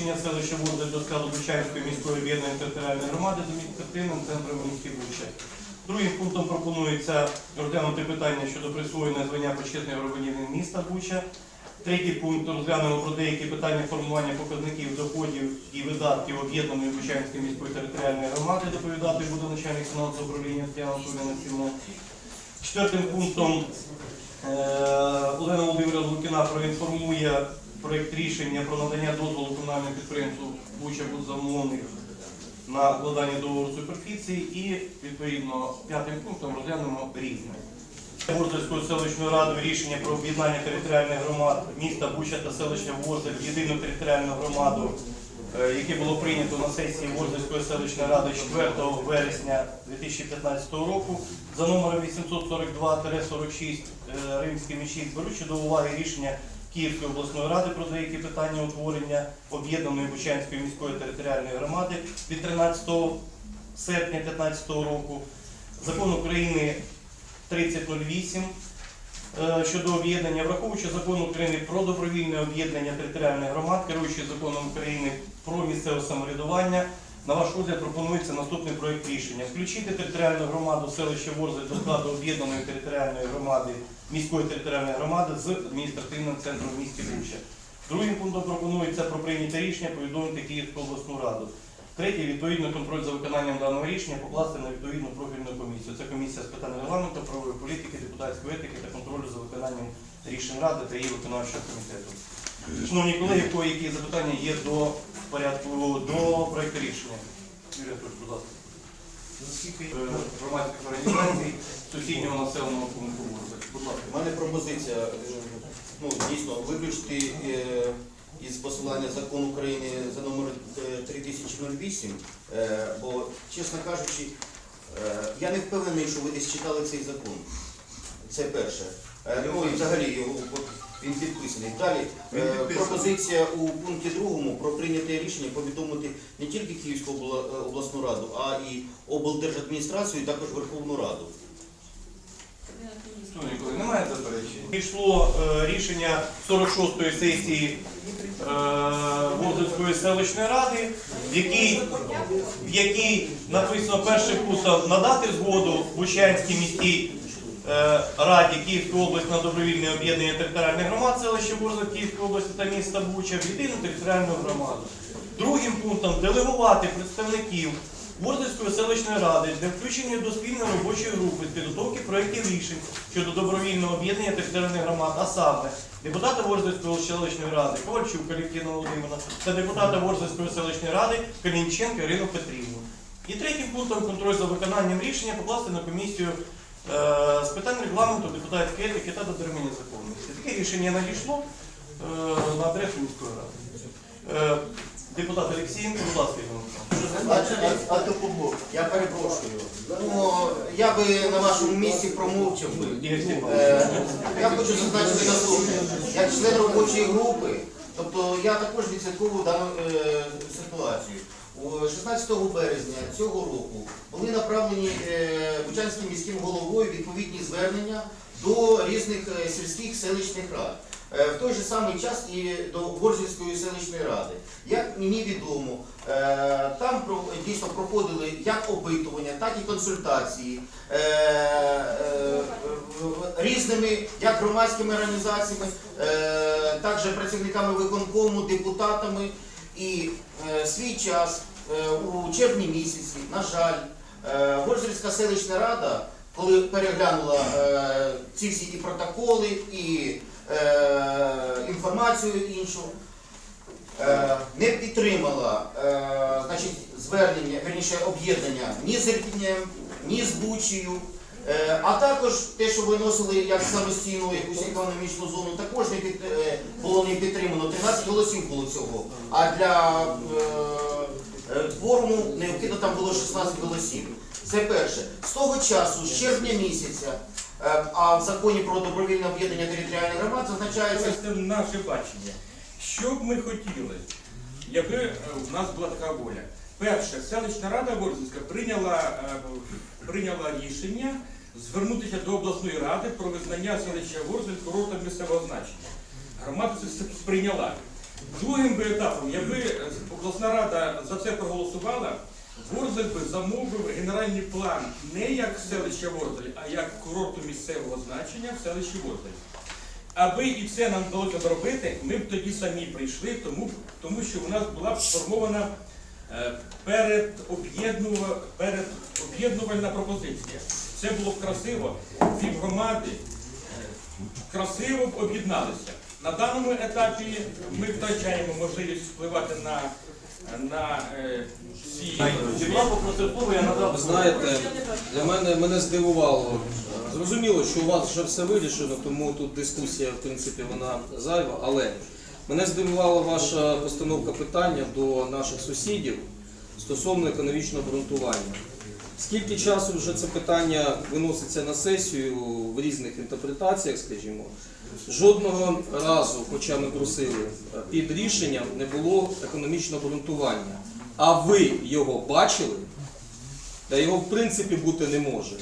включення селища Ворзель до складу Бучанської міської об'єднаної територіальної громади з адміністративним центром місті Буча. Другим пунктом пропонується розглянути питання щодо присвоєння звання почесний громадянин міста Буча. Третій пункт розглянемо про деякі питання формування показників доходів і видатків об'єднаної Бучанської міської територіальної громади. Доповідати буде начальник фінансового управління Тетяна Сівна. Четвертим пунктом е, Олена Володимира Лукіна проінформує проєкт рішення про надання дозволу комунальному підприємству Буча Будзамовник на вкладання договору суперфіції і відповідно п'ятим пунктом розглянемо різне. Ворзельської селищної ради рішення про об'єднання територіальних громад міста Буча та селища Ворзель в єдину територіальну громаду, е, яке було прийнято на сесії Ворзельської селищної ради 4 вересня 2015 року за номером 842-46 е, римськими 6, беручи до уваги рішення Київської обласної ради про деякі питання утворення об'єднаної Бучанської міської територіальної громади від 13 серпня 2015 року, закон України 3008 е, щодо об'єднання, враховуючи закон України про добровільне об'єднання територіальних громад, керуючи законом України про місцеве самоврядування, на ваш розгляд пропонується наступний проєкт рішення. Включити територіальну громаду селища Ворзель до складу об'єднаної територіальної громади, міської територіальної громади з адміністративним центром в місті Буча. Другим пунктом пропонується про прийняте рішення повідомити Київську обласну раду. Третє, відповідно, контроль за виконанням даного рішення покласти на відповідну профільну комісію. Це комісія з питань регламенту, правової політики, депутатської етики та контролю за виконанням рішень ради та її виконавчого комітету. Шановні колеги, кого які запитання є до порядку до проекту рішення? Юрій Анатольович, будь ласка. Наскільки е, громадських організацій сусіднього населеного пункту Ворзель? Будь ласка. У мене пропозиція, е, ну дійсно, виключити е, із посилання закон України за номером е, 3008, е, бо, чесно кажучи, я не впевнений, що ви десь читали цей закон. Це перше. Ну і взагалі його він підписаний. Далі Він е, підписаний. пропозиція у пункті другому про прийняте рішення повідомити не тільки Київську обла- е, обласну раду, а і облдержадміністрацію, і також Верховну Раду. Шановні колеги, немає заперечень. Пішло е, рішення 46-ї сесії е, Волзельської селищної ради, в якій, в якій написано першим пунктом надати згоду Бучанській міській раді Київської області на добровільне об'єднання територіальних громад селища Ворзель Київської області та міста Буча в єдину територіальну громаду. Другим пунктом делегувати представників Ворзельської селищної ради для включення до спільної робочої групи з підготовки проєктів рішень щодо добровільного об'єднання територіальних громад, а саме депутата Ворзельської селищної ради Ковальчук Калітіна Володимирівна та депутата Ворзельської селищної ради Калінченко Ірину Петрівну. І третім пунктом контроль за виконанням рішення покласти на комісію е, з питань регламенту, депутатської етики та дотримання законності. Таке рішення надійшло е, на адресу міської ради. Е, депутат Олексієнко, будь ласка, Іван А, кого? Я перепрошую. Ну, я би на вашому місці промовчав би. Е, я хочу зазначити наступне. Як член робочої групи, тобто я також відслідковував дану е, ситуацію. У 16 березня цього року були направлені е, Бучанським міським головою відповідні звернення до різних е, сільських селищних рад. Е, В той же самий час і до Ворзельської селищної ради. Як мені відомо, там дійсно проходили як опитування, так і консультації різними як громадськими організаціями, також працівниками виконкому, депутатами. І свій час у червні місяці, на жаль, е, селищна рада, коли переглянула е, ці всі і протоколи, і е, інформацію іншу, е, не підтримала е, значить, звернення, верніше об'єднання ні з Ірпінням, ні з Бучею. Е, А також те, що виносили як самостійну якусь економічну зону, також не під, е, було не підтримано. 13 голосів було цього. А для е, е, кворуму необхідно там було 16 голосів. Це перше. З того часу, з червня місяця, е, а в законі про добровільне об'єднання територіальних громад зазначається Це наше бачення. Що б ми хотіли, якби е, в нас була така воля? Перше, селищна рада Ворзинська прийняла, е, прийняла рішення звернутися до обласної ради про визнання селища Ворзель курортом місцевого значення. Громада це сприйняла. Другим би етапом, якби е, обласна рада за це проголосувала, Ворзель би замовив генеральний план не як селище Ворзель, а як курорту місцевого значення в селищі Ворзель. Аби і це нам вдалося зробити, ми б тоді самі прийшли, тому, тому що у нас була б сформована е, перед об'єднува- перед об'єднувальна пропозиція. Це було б красиво, дві громади е, красиво б об'єдналися. На даному етапі ми втрачаємо можливість впливати на, на е, надав. Ви знаєте, для мене мене здивувало. Зрозуміло, що у вас вже все вирішено, тому тут дискусія, в принципі, вона зайва. Але мене здивувала ваша постановка питання до наших сусідів стосовно економічного обґрунтування. Скільки часу вже це питання виноситься на сесію в різних інтерпретаціях, скажімо, жодного разу, хоча ми просили, під рішенням не було економічного обґрунтування. А ви його бачили? Та його в принципі бути не може.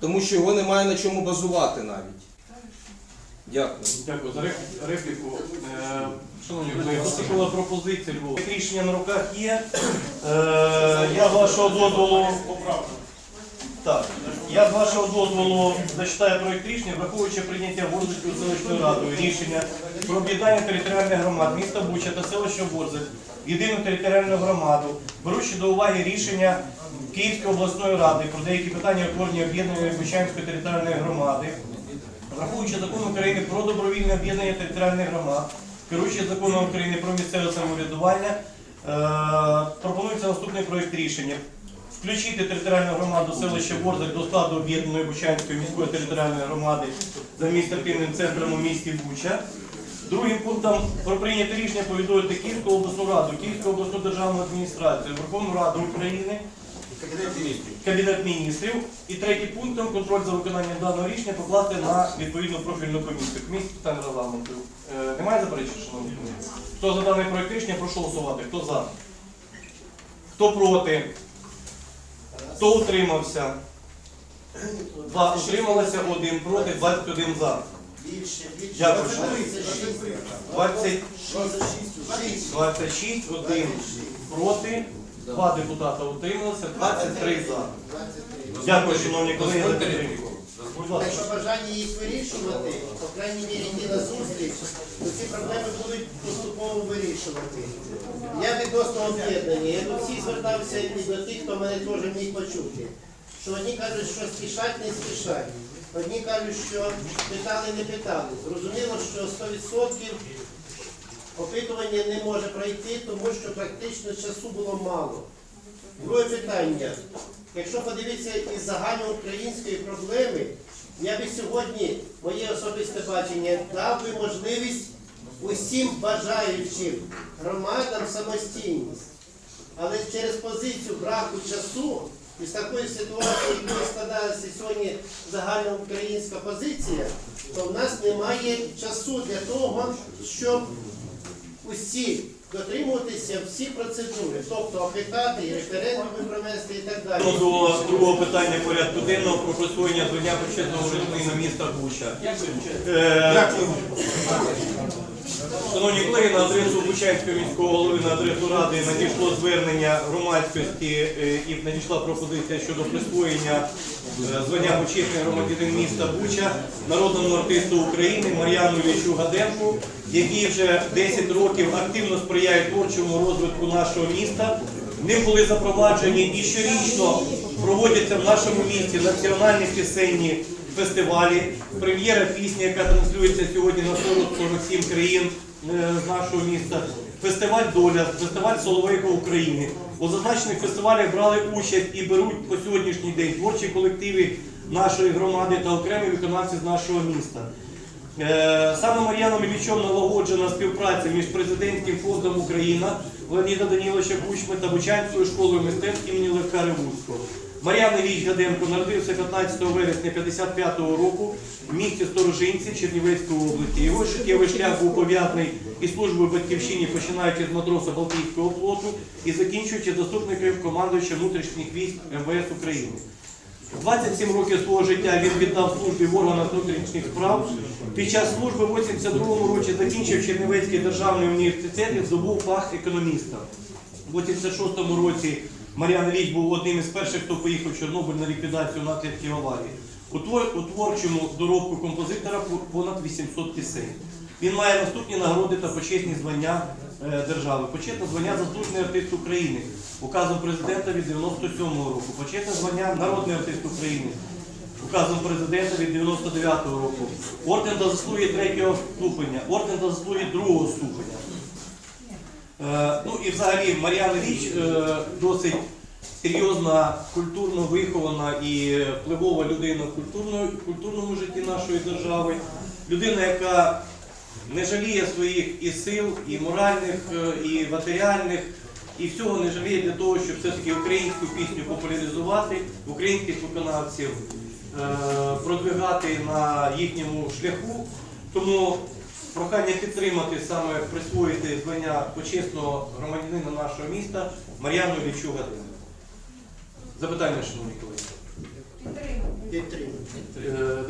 Тому що його немає на чому базувати навіть. Дякую. Дякую за репліку. Е, Шановні колеги, пропозиція Львова. Рішення на руках є. Е, Я вашого дозволу. Так, я з вашого дозволу зачитаю проєкт рішення, враховуючи прийняття Ворзельською селищною радою рішення про об'єднання територіальних громад міста Буча та селища Ворзель єдину територіальну громаду, беручи до уваги рішення Київської обласної ради про деякі питання утворення об'єднаної Бучанської територіальної громади, Враховуючи закон України про добровільне об'єднання територіальних громад, керуючи законом України про місцеве самоврядування, е, пропонується наступний проєкт рішення. Включити територіальну громаду селища Ворзель до складу об'єднаної Бучанської міської територіальної громади за адміністративним центром у місті Буча. Другим пунктом про прийняте рішення повідомити Київську обласну раду, Київську обласну державну адміністрацію, Верховну Раду України, Кабінет міністрів. Кабінет міністрів. І третім пунктом контроль за виконанням даного рішення покласти на відповідну профільну комісію. Комісію з питань регламенту. Е, немає заперечень, шановні колеги? Хто за даний проект рішення, прошу голосувати. Хто за? Хто проти? Хто утримався? Два утрималися, один проти, 21 за. Більше, більше. Дякую. 26. 20, 26, 1 проти, два депутата утрималися, 23 за. Дякую, шановні колеги, за підтримку. Якщо бажання їх вирішувати, по крайній мірі йти на зустріч, то ці проблеми будуть поступово вирішувати. Я відносно об'єднання. Я до всіх звертався і до тих, хто мене теж міг почути. Що одні кажуть, що спішать, не спішать. Одні кажуть, що питали, не питали. Зрозуміло, що 100% опитування не може пройти, тому що практично часу було мало. Друге питання. Якщо подивитися із загальноукраїнської проблеми, я би сьогодні, моє особисте бачення, дав би можливість усім бажаючим громадам самостійність. Але через позицію браку часу і з такої ситуації, якою складається сьогодні загальноукраїнська позиція, то в нас немає часу для того, щоб усі дотримуватися всі процедури, тобто опитати, і референдуми провести і так далі. До другого питання порядку денного про присвоєння звання почесного громадянина міста Буча. Е, Шановні колеги, на адресу Бучанського міського голови, на адресу ради надійшло звернення громадськості е, і надійшла пропозиція щодо присвоєння е, звання почесний громадянин міста Буча народному артисту України Мар'яну Іллічу Гаденку, який вже 10 років активно сприяє творчому розвитку нашого міста. Ним були запроваджені і щорічно проводяться в нашому місті національні пісенні фестивалі. Прем'єра пісні, яка транслюється сьогодні на 40-47 країн е, з нашого міста. Фестиваль Доля, фестиваль Соловейко України. У зазначених фестивалях брали участь і беруть по сьогоднішній день творчі колективи нашої громади та окремі виконавці з нашого міста. Е, Саме Мар'яном Іллічом налагоджена співпраця між президентським фондом Україна Леоніда Даніловича Кучми та Бучанською школою мистецтв імені Левка Ревуцького. Мар'ян Ілліч Гаденко народився 15 вересня 55 року в місті Сторожинці Чернівецької області. Його життєвий шлях був пов'язаний із службою батьківщині, починаючи з матроса Балтійського флоту і закінчуючи заступником командуюча внутрішніх військ МВС України. 27 років свого життя він віддав службі в органах внутрішніх справ. Під час служби в 82-му році закінчив Чернівецький державний університет і здобув фах економіста. У 86-му році Мар'ян Ілліч був одним із перших, хто поїхав в Чорнобиль на ліквідацію наслідків аварії. У твор- у творчому доробку композитора понад 800 пісень. Він має наступні нагороди та почесні звання е, держави. Почесне звання заслужений артист України, указом президента від 97-го року. Почесне звання народний артист України, указом президента від 99-го року. Орден за заслуги третього ступеня, орден за заслуги другого ступеня. Е, Ну і взагалі Мар'яна Річ е, досить серйозна, культурно вихована і впливова людина в культурно- в культурному житті нашої держави. Людина, яка не жаліє своїх і сил, і моральних, е, і матеріальних, і всього не жаліє для того, щоб все-таки українську пісню популяризувати, українських виконавців продвигати на їхньому шляху. Тому прохання підтримати саме присвоїти звання почесного громадянина нашого міста Мар'яну Іллічу Гадину. Запитання, шановні колеги. Підтримую. Е,